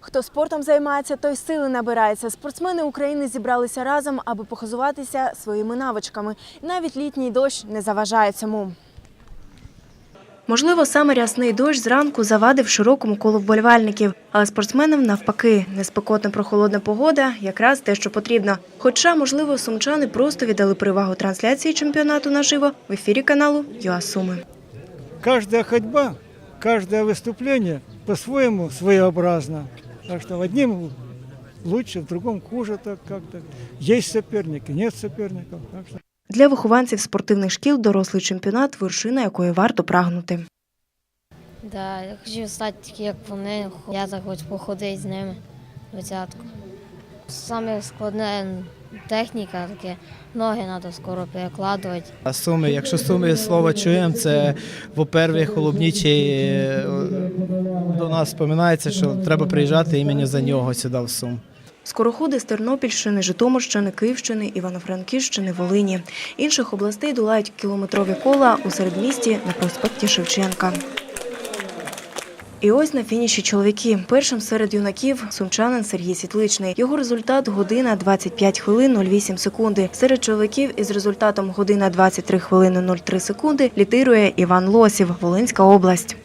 Хто спортом займається, той сили набирається. Спортсмени України зібралися разом, аби похизуватися своїми навичками. Навіть літній дощ не заважає цьому. Можливо, саме рясний дощ зранку завадив широкому колу вболівальників, але спортсменам навпаки, неспекотна прохолодна погода якраз те, що потрібно. Хоча, можливо, сумчани просто віддали перевагу трансляції чемпіонату наживо в ефірі каналу ЮАСуми. каждая ходьба, каждое выступление по-своему своеобразно. Так что в одним лучше, в другом хуже так как-то. Есть соперники, нет соперников. Так что Для вихованців спортивних шкіл дорослий чемпіонат вершина якої варто прагнути. Да, я хочу стати такий, як вони. Я так хочу походити з ними двадцятку. Саме складне техніка, таке ноги треба скоро перекладувати. А Суми, якщо суми слово чуємо, це по-перше, Холубнічий е, до нас споминається, що треба приїжджати іменно за нього сюди в Сум. Скороходи з Тернопільщини, Житомирщини, Київщини, Івано-Франківщини, Волині. Інших областей долають кілометрові кола у середмісті на проспекті Шевченка. І ось на фініші чоловіки. Першим серед юнаків сумчанин Сергій Світличний. Його результат година 25 хвилин 08 секунди. Серед чоловіків із результатом година 23 хвилини 03 секунди літирує Іван Лосів, Волинська область.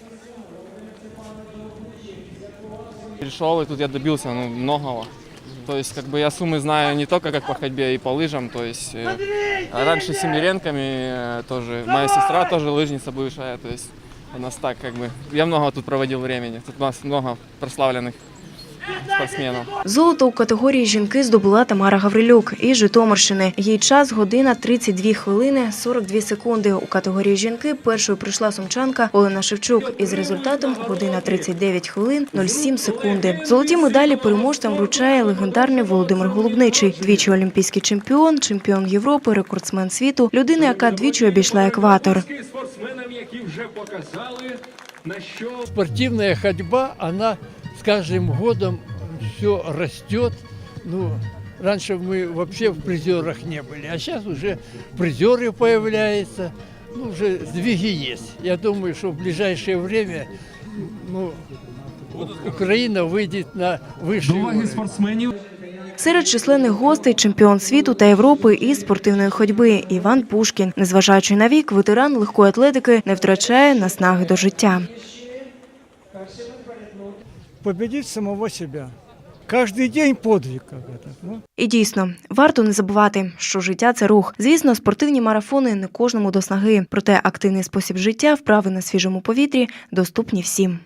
пришел, и тут я добился ну, многого. То есть, как бы я суммы знаю не только как по ходьбе и по лыжам, то есть э, а раньше с Семиренками э, тоже, моя сестра тоже лыжница бывшая, то есть у нас так как бы, я много тут проводил времени, тут у нас много прославленных спортсменов. Золото у категорії жінки здобула Тамара Гаврилюк із Житомирщини. Її час година 32 хвилини 42 секунди. У категорії жінки першою прийшла сумчанка Олена Шевчук із результатом година 39 хвилин 07 секунди. Золоті медалі переможцям вручає легендарний Володимир Голубничий, двічі олімпійський чемпіон, чемпіон Європи, рекордсмен світу, людина, яка двічі обійшла екватор. спортсменам, які вже показали, на що спортивная ходьба, она каждым годом все растет. Ну, раньше мы вообще в призерах не были, а сейчас уже призеры появляются. Ну, уже сдвиги есть. Я думаю, что в ближайшее время ну, Украина выйдет на высший до уваги уровень. спортсменів Серед численних гостей чемпіон світу та Європи із спортивної ходьби Іван Пушкін. Незважаючи на вік, ветеран легкої атлетики не втрачає наснаги до життя. победить самого себя. Кожний день подвиг. Ну, І дійсно, варто не забувати, що життя це рух. Звісно, спортивні марафони не кожному до снаги, проте активний спосіб життя, вправи на свіжому повітрі доступні всім.